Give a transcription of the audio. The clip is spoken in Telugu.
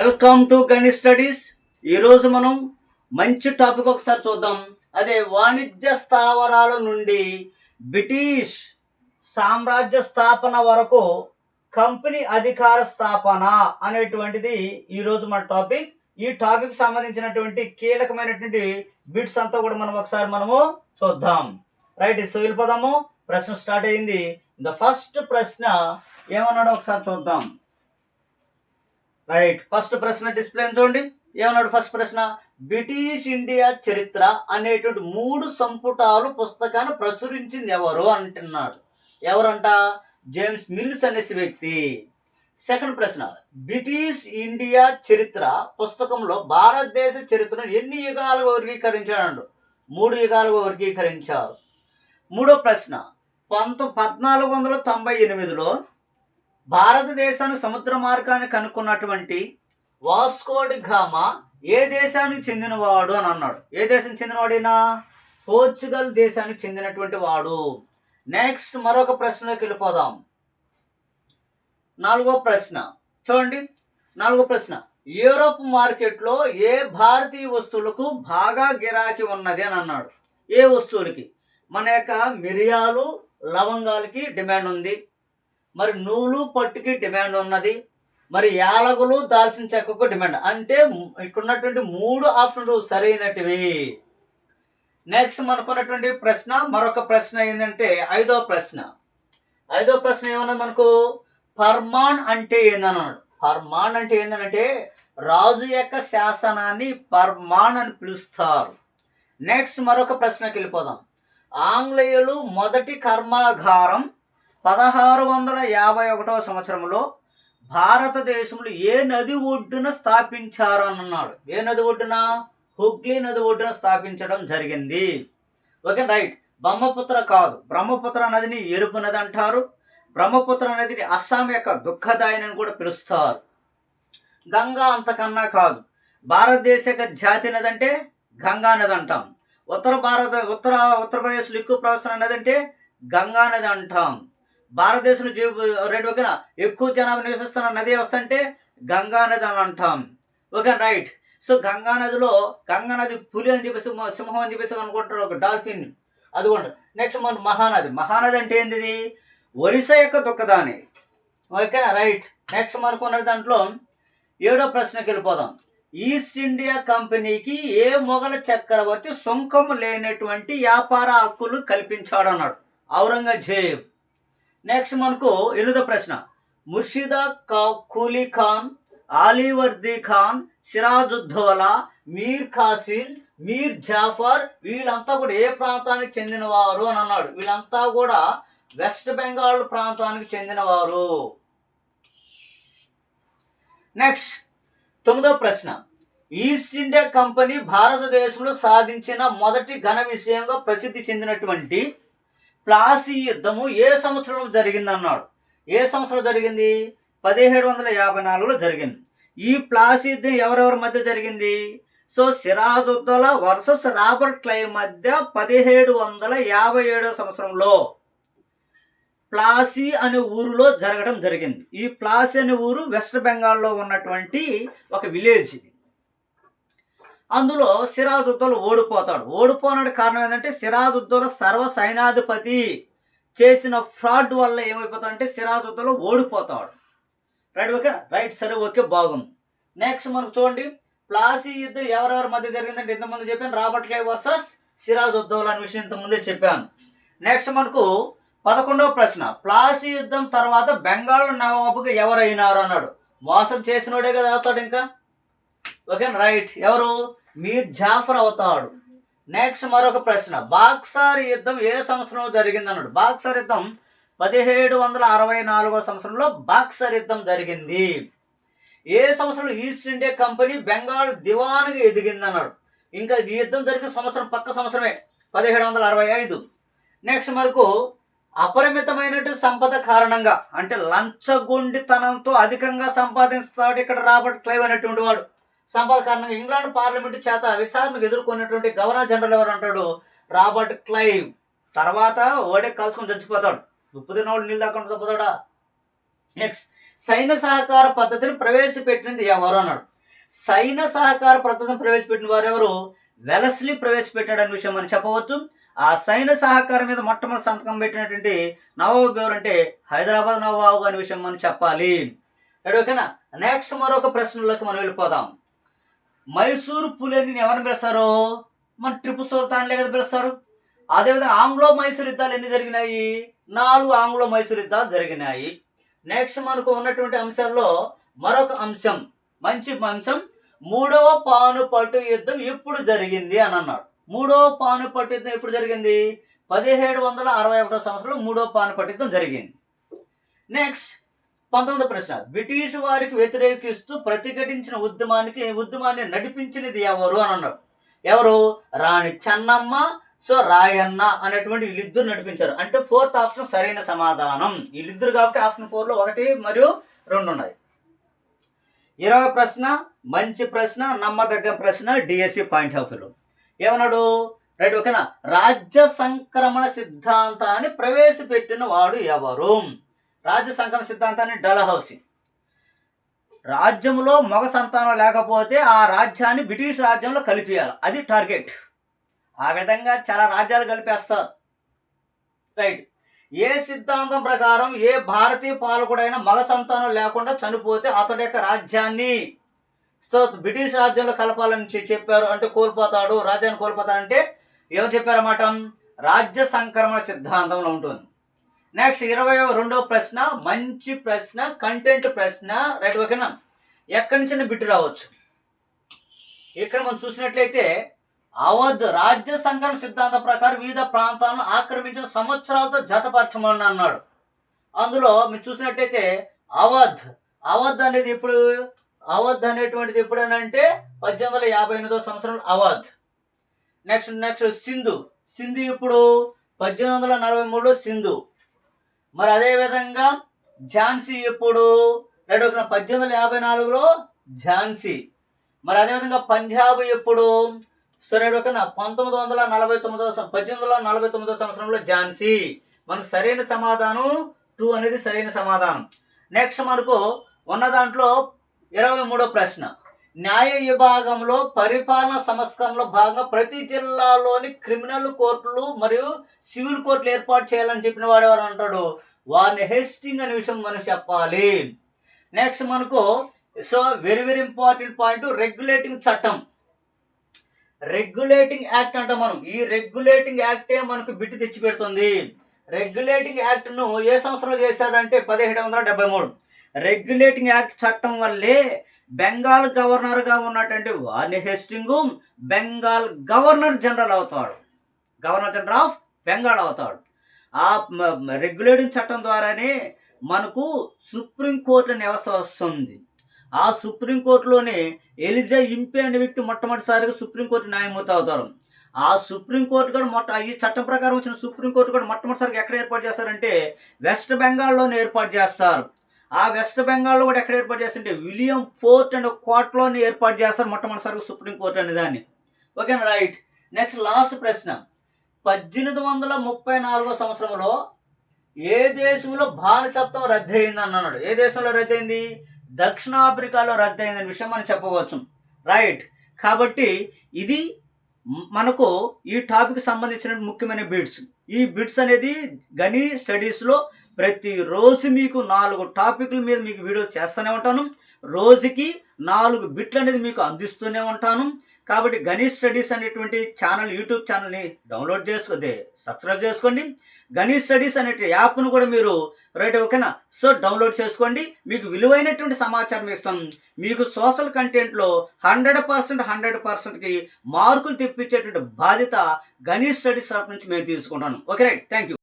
వెల్కమ్ టు గణిత్ స్టడీస్ ఈరోజు మనం మంచి టాపిక్ ఒకసారి చూద్దాం. అదే వాణిజ్య స్థావరాల నుండి బ్రిటిష్ సామ్రాజ్య స్థాపన వరకు కంపెనీ అధికార స్థాపన అనేటువంటిది ఈరోజు మన టాపిక్ ఈ టాపిక్ సంబంధించినటువంటి కీలకమైనటువంటి బిట్స్ అంతా కూడా మనం ఒకసారి మనము చూద్దాం. రైట్ సో వెళ్ళిపోదాము. ప్రశ్న స్టార్ట్ అయింది. ద ఫస్ట్ ప్రశ్న ఏమన్నాడో ఒకసారి చూద్దాం. రైట్ ఫస్ట్ ప్రశ్న డిస్ప్లే చూడండి ఏమన్నాడు ఫస్ట్ ప్రశ్న? బ్రిటిష్ ఇండియా చరిత్ర అనేటువంటి మూడు సంపుటాలు పుస్తకాన్ని ప్రచురించింది ఎవరు అంటున్నాడు. ఎవరంట? జేమ్స్ మిల్స్ అనేసి వ్యక్తి. సెకండ్ ప్రశ్న. బ్రిటిష్ ఇండియా చరిత్ర పుస్తకంలో భారతదేశ చరిత్రను ఎన్ని యుగాలుగా వర్గీకరించాడు మూడు యుగాలుగా వర్గీకరించారు. మూడో ప్రశ్న. పంత పద్నాలుగు వందల తొంభై ఎనిమిదిలో భారతదేశాన్ని సముద్ర మార్గాన్ని కనుక్కున్నటువంటి వాస్కోడి గామా ఏ దేశానికి చెందినవాడు అని అన్నాడు. ఏ దేశం చెందినవాడైనా పోర్చుగల్ దేశానికి చెందినటువంటి వాడు. నెక్స్ట్ మరొక ప్రశ్నలోకి వెళ్ళిపోదాం. నాలుగో ప్రశ్న. చూడండి. నాలుగో ప్రశ్న. యూరోప్ మార్కెట్లో ఏ భారతీయ వస్తువులకు బాగా గిరాకీ ఉన్నది అని అన్నాడు. ఏ వస్తువులకి? మన యొక్క మిరియాలు లవంగాలకి డిమాండ్ ఉంది. మరి నూలు పట్టుకి డిమాండ్ ఉన్నది. మరి యాలకులు దాల్చిన చెక్కకు డిమాండ్. అంటే ము- ఇక్కడ ఉన్నటువంటి మూడు ఆప్షన్లు సరైనటివి. నెక్స్ట్ మనకున్నటువంటి ప్రశ్న మరొక ప్రశ్న ఏంటంటే ఐదో ప్రశ్న. ఐదో ప్రశ్న ఏమన్నా మనకు? ఫర్మాన్ అంటే ఏందన్నాడు. ఫర్మాన్ అంటే ఏంటంటే రాజు యొక్క శాసనాన్ని ఫర్మాన్ అని పిలుస్తారు. నెక్స్ట్ మరొక ప్రశ్నకి వెళ్ళిపోదాం. ఆంగ్లేయులు మొదటి కర్మాగారం పదహారు వందల యాభై ఒకటవ సంవత్సరంలో భారతదేశంలో ఏ నది ఒడ్డున స్థాపించారు అని అన్నాడు ఏ నది ఒడ్డున? హుగ్లీ నది ఒడ్డున స్థాపించడం జరిగింది. Okay right. బ్రహ్మపుత్ర కాదు. బ్రహ్మపుత్ర నదిని ఎరుపు నది అంటారు. బ్రహ్మపుత్ర నదిని అస్సాం యొక్క దుఃఖదాయని అని కూడా పిలుస్తారు. గంగా అంతకన్నా కాదు. భారతదేశ యొక్క జాతి నది అంటే గంగా నది అంటాం. ఉత్తర భారత ఉత్తర ఉత్తరప్రదేశ్లో ఎక్కువ ప్రవసన నది అంటే గంగా నది అంటాం. భారతదేశంలో జీ రెడ్ ఓకేనా? ఎక్కువ జనాభా నివసిస్తున్న నది వస్తుంటే గంగా నది అని అంటాం. Okay right. సో గంగా నదిలో గంగా నది పులి అని చెప్పేసి సింహం అని చెప్పేసి అనుకుంటారు ఒక డాల్ఫిన్. అదిగోండి. నెక్స్ట్ మన మహానది. మహానది అంటే ఏంటిది? ఒరిస్సా యొక్క దుఃఖదాని ఓకేనా? రైట్. నెక్స్ట్ మనకు ఉన్న దాంట్లో ఏడో ప్రశ్నకి వెళ్ళిపోదాం. ఈస్ట్ ఇండియా కంపెనీకి ఏ మొఘల చక్రవర్తి సుంకం లేనటువంటి వ్యాపార హక్కులు కల్పించాడు అన్నాడు ఔరంగజేబ్. నెక్స్ట్ మనకు ఎనిమిదో ప్రశ్న. ముర్షిదా కా కూలీ ఖాన్ ఆలీవర్ది ఖాన్ సిరాజుద్దోలా మీర్ ఖాసిన్ మీర్ జాఫర్ వీళ్ళంతా కూడా ఏ ప్రాంతానికి చెందినవారు అని అన్నాడు. వీళ్ళంతా కూడా వెస్ట్ బెంగాల్ ప్రాంతానికి చెందినవారు. నెక్స్ట్ తొమ్మిదో ప్రశ్న. ఈస్ట్ ఇండియా కంపెనీ భారతదేశంలో సాధించిన మొదటి ఘన విషయంగా ప్రసిద్ధి చెందినటువంటి ప్లాసీ యుద్ధము ఏ సంవత్సరంలో జరిగింది అన్నాడు ఏ సంవత్సరం జరిగింది? పదిహేడు వందల యాభై నాలుగులో జరిగింది. ఈ ప్లాసీ యుద్ధం ఎవరెవరి మధ్య జరిగింది? So Sirajuddaula versus Robert Clive మధ్య పదిహేడు వందల యాభై ఏడో సంవత్సరంలో ప్లాసీ అనే ఊరిలో జరగడం జరిగింది. ఈ ప్లాసీ అనే ఊరు వెస్ట్ బెంగాల్లో ఉన్నటువంటి ఒక విలేజ్ ఇది అందులో సిరాజుద్దౌలా ఓడిపోతాడు. ఓడిపోనడానికి కారణం ఏంటంటే సిరాజుద్దౌలా సర్వ సైనాధిపతి చేసిన ఫ్రాడ్ వల్ల ఏమైపోతాడంటే సిరాజుద్దౌలా ఓడిపోతాడు. Right okay? రైట్ సరే ఓకే బాగుంది. నెక్స్ట్ మనకు చూడండి. ప్లాసీ యుద్ధం ఎవరెవరి మధ్య జరిగిందంటే ఇంతకుముందు చెప్పాను రాబర్ట్ క్లే వర్సెస్ ఉద్దౌల్ అనే విషయం ఇంతకుముందే చెప్పాను. నెక్స్ట్ మనకు పదకొండవ ప్రశ్న. ప్లాసీ యుద్ధం తర్వాత బెంగాల్ నవాబుగా ఎవరైనారు అన్నాడు. మోసం చేసినోడే కదా అవుతాడు ఇంకా. Okay right. ఎవరు? మీర్ జాఫర్ అవుతాడు. నెక్స్ట్ మరొక ప్రశ్న. బాక్సార్ యుద్ధం ఏ సంవత్సరంలో జరిగింది అన్నాడు బాక్సార్ యుద్ధం పదిహేడు వందల అరవై నాలుగో సంవత్సరంలో బాక్సర్ యుద్ధం జరిగింది. ఏ సంవత్సరంలో ఈస్ట్ ఇండియా కంపెనీ బెంగాల్ దివాన్గా ఎదిగింది అన్నాడు ఇంకా ఈ యుద్ధం జరిగిన సంవత్సరం పక్క సంవత్సరమే పదిహేడు వందల అరవై ఐదు. నెక్స్ట్ మరకు అపరిమితమైనటువంటి సంపద కారణంగా అంటే లంచగొండితనంతో అధికంగా సంపాదిస్తాడు ఇక్కడ రాబర్ట్ క్లైవ్ అనేటువంటి వాడు. సంపద కారణంగా ఇంగ్లాండ్ పార్లమెంటు చేత విచారణకు ఎదుర్కొన్నటువంటి గవర్నర్ జనరల్ ఎవరు అంటాడు? Robert Clive. తర్వాత ఓడే కలుసుకొని చచ్చిపోతాడు. ఉప్పు తిన్నవాడు నీళ్ళు దాకా చచ్చిపోతాడా నెక్స్ట్ సైన్య సహకార పద్ధతిని ప్రవేశపెట్టినది ఎవరు అన్నాడు? సైన సహకార పద్ధతిని ప్రవేశపెట్టిన వారు ఎవరు? వెలస్లీ ప్రవేశపెట్టాడనే విషయం మనం చెప్పవచ్చు. ఆ సైన సహకారం మీద మొట్టమొదటి సంతకం పెట్టినటువంటి నవాబు ఎవరు అంటే హైదరాబాద్ నవాబు అనే విషయం మనం చెప్పాలి. ఓకేనా నెక్స్ట్ మరొక ప్రశ్నలోకి మనం వెళ్ళిపోదాం. మైసూరు పులిని ఎవరిని పిలుస్తారు? మన ట్రిపు సుల్తాన్లే కదా పిలుస్తారు. అదేవిధంగా ఆంగ్లో మైసూర్ యుద్ధాలు ఎన్ని జరిగినాయి? నాలుగు ఆంగ్లో మైసూర్ యుద్ధాలు జరిగినాయి. నెక్స్ట్ మనకు ఉన్నటువంటి అంశాల్లో మరొక అంశం మంచి అంశం మూడవ పానుపట్టు యుద్ధం ఎప్పుడు జరిగింది అని అన్నాడు. మూడవ పానుపట్టు యుద్ధం ఎప్పుడు జరిగింది? పదిహేడు వందల అరవై ఒకటో సంవత్సరంలో మూడవ పానుపట్టు యుద్ధం జరిగింది. నెక్స్ట్ పంతొమ్మిది ప్రశ్న బ్రిటిష్ వారికి వ్యతిరేకిస్తూ ప్రతిఘటించిన ఉద్యమానికి ఉద్యమాన్ని నడిపించినది ఎవరు అని అన్నాడు ఎవరు? రాణి చెన్నమ్మ సో రాయన్న అనేటువంటి వీళ్ళిద్దరు నడిపించారు. అంటే ఫోర్త్ ఆప్షన్ సరైన సమాధానం. వీళ్ళిద్దరు కాబట్టి ఆప్షన్ ఫోర్లో ఒకటి మరియు రెండు ఉన్నాయి. ఇరవై ప్రశ్న మంచి ప్రశ్న నమ్మదగ్గ ప్రశ్న డిఎస్సి పాయింట్ ఆఫ్ వ్యూ ఏమన్నాడు? రైట్ ఓకేనా? రాజ్య సంక్రమణ సిద్ధాంతాన్ని ప్రవేశపెట్టిన వాడు ఎవరు? రాజ్య సంఘం సిద్ధాంతాన్ని డలహౌసి రాజ్యంలో మగ సంతానం లేకపోతే ఆ రాజ్యాన్ని బ్రిటిష్ రాజ్యంలో కలిపేయాలి. అది టార్గెట్. ఆ విధంగా చాలా రాజ్యాలు కలిపేస్తారు. రైట్. ఏ సిద్ధాంతం ప్రకారం ఏ భారతీయ పాలకుడైనా మగ సంతానం లేకుండా చనిపోతే అతడి యొక్క రాజ్యాన్ని సో బ్రిటిష్ రాజ్యంలో కలపాలని చెప్పారు అంటే కోల్పోతాడు. రాజ్యాన్ని కోల్పోతాడంటే ఏమని చెప్పారన్నమాట? రాజ్య సంక్రమణ సిద్ధాంతంలో ఉంటుంది. నెక్స్ట్ ఇరవై రెండో ప్రశ్న మంచి ప్రశ్న కంటెంట్ ప్రశ్న రైట్ ఓకేనా ఎక్కడి నుంచి బిట్టు రావచ్చు. ఇక్కడ మనం చూసినట్లయితే అవధ్ రాజ్య సంఘం సిద్ధాంతం ప్రకారం వివిధ ప్రాంతాలను ఆక్రమించిన సంవత్సరాలతో జతపరచమని అన్నాడు. అందులో మీరు చూసినట్టయితే అవధ్ అవధ్ అనేది ఇప్పుడు అవధ్ అనేటువంటిది ఎప్పుడనంటే పద్దెనిమిది వందల యాభై ఎనిమిదో సంవత్సరం అవధ్ నెక్స్ట్ నెక్స్ట్ సింధు. సింధు ఇప్పుడు పద్దెనిమిది వందల నలభై మూడు సింధు. మరి అదేవిధంగా ఝాన్సీ ఎప్పుడు? రెండు వందల పద్దెనిమిది వందల యాభై నాలుగులో ఝాన్సీ. మరి అదేవిధంగా పంజాబ్ ఎప్పుడు? సరే ఒక పంతొమ్మిది వందల నలభై తొమ్మిదో పద్దెనిమిది వందల నలభై తొమ్మిదో సంవత్సరంలో ఝాన్సీ. మనకు సరైన సమాధానం టూ అనేది సరైన సమాధానం. నెక్స్ట్ మనకు ఉన్న దాంట్లో ఇరవై మూడో ప్రశ్న. న్యాయ విభాగంలో పరిపాలన సంస్కరణలో భాగంగా ప్రతి జిల్లాలోని క్రిమినల్ కోర్టులు మరియు సివిల్ కోర్టులు ఏర్పాటు చేయాలని చెప్పిన వాడు ఎవరు అంటాడు? వారిని హెస్టింగ్ అనే విషయం మనం చెప్పాలి. నెక్స్ట్ మనకు so very very important point regulating చట్టం. రెగ్యులేటింగ్ యాక్ట్ అంటాం మనం. ఈ రెగ్యులేటింగ్ యాక్టే మనకు బిట్టు తెచ్చి పెడుతుంది రెగ్యులేటింగ్ యాక్ట్ను ఏ సంవత్సరంలో చేశాడంటే పదిహేడు వందల డెబ్బై మూడు. రెగ్యులేటింగ్ యాక్ట్ చట్టం వల్లే బెంగాల్ గవర్నర్గా ఉన్నటువంటి Warren Hastings Bengal governor general అవుతాడు. గవర్నర్ జనరల్ ఆఫ్ బెంగాల్ అవుతాడు. ఆ రెగ్యులేటింగ్ చట్టం ద్వారానే మనకు సుప్రీంకోర్టు అనే వ్యవస్థ వస్తుంది. ఆ సుప్రీంకోర్టులోనే ఎలిజా ఇంపే అనే వ్యక్తి మొట్టమొదటిసారిగా సుప్రీంకోర్టు న్యాయమూర్తి అవుతారు. ఆ సుప్రీంకోర్టు కూడా మొట్ట ఈ చట్టం ప్రకారం వచ్చిన సుప్రీంకోర్టు కూడా మొట్టమొదటిసారిగా ఎక్కడ ఏర్పాటు చేస్తారంటే వెస్ట్ బెంగాల్లోనే ఏర్పాటు చేస్తారు. ఆ వెస్ట్ బెంగాల్లో కూడా ఎక్కడ ఏర్పాటు చేస్తుంటే విలియం పోర్ట్ అనే కోర్టులోనే ఏర్పాటు చేస్తారు మొట్టమొదటిసారి సుప్రీంకోర్టు అనే దాన్ని. ఓకేనా రైట్. నెక్స్ట్ లాస్ట్ ప్రశ్న. పద్దెనిమిది వందల ముప్పై నాలుగో సంవత్సరంలో ఏ దేశంలో బానిసత్వం రద్దయింది అన్నాడు. ఏ దేశంలో రద్దయింది? దక్షిణాఫ్రికాలో రద్దయిందనే విషయం మనం చెప్పవచ్చు. రైట్. కాబట్టి ఇది మనకు ఈ టాపిక్ సంబంధించిన ముఖ్యమైన బిట్స్. ఈ బిట్స్ అనేది గని స్టడీస్లో ప్రతిరోజు మీకు నాలుగు టాపిక్ల మీద మీకు వీడియో చేస్తూనే ఉంటాను. రోజుకి నాలుగు బిట్లు అనేది మీకు అందిస్తూనే ఉంటాను. కాబట్టి గణేష్ స్టడీస్ అనేటువంటి ఛానల్ యూట్యూబ్ ఛానల్ని డౌన్లోడ్ చేసుకోదే సబ్స్క్రైబ్ చేసుకోండి. గణేష్ స్టడీస్ అనే యాప్ను కూడా మీరు రైట్ ఓకేనా? సో డౌన్లోడ్ చేసుకోండి. మీకు విలువైనటువంటి సమాచారం ఇస్తాం. మీకు సోషల్ కంటెంట్లో హండ్రెడ్ పర్సెంట్ హండ్రెడ్ పర్సెంట్కి మార్కులు తెప్పించేటువంటి బాధ్యత గణేష్ స్టడీస్ తరఫు నుంచి మేము తీసుకుంటాను ఓకే రైట్. Thank you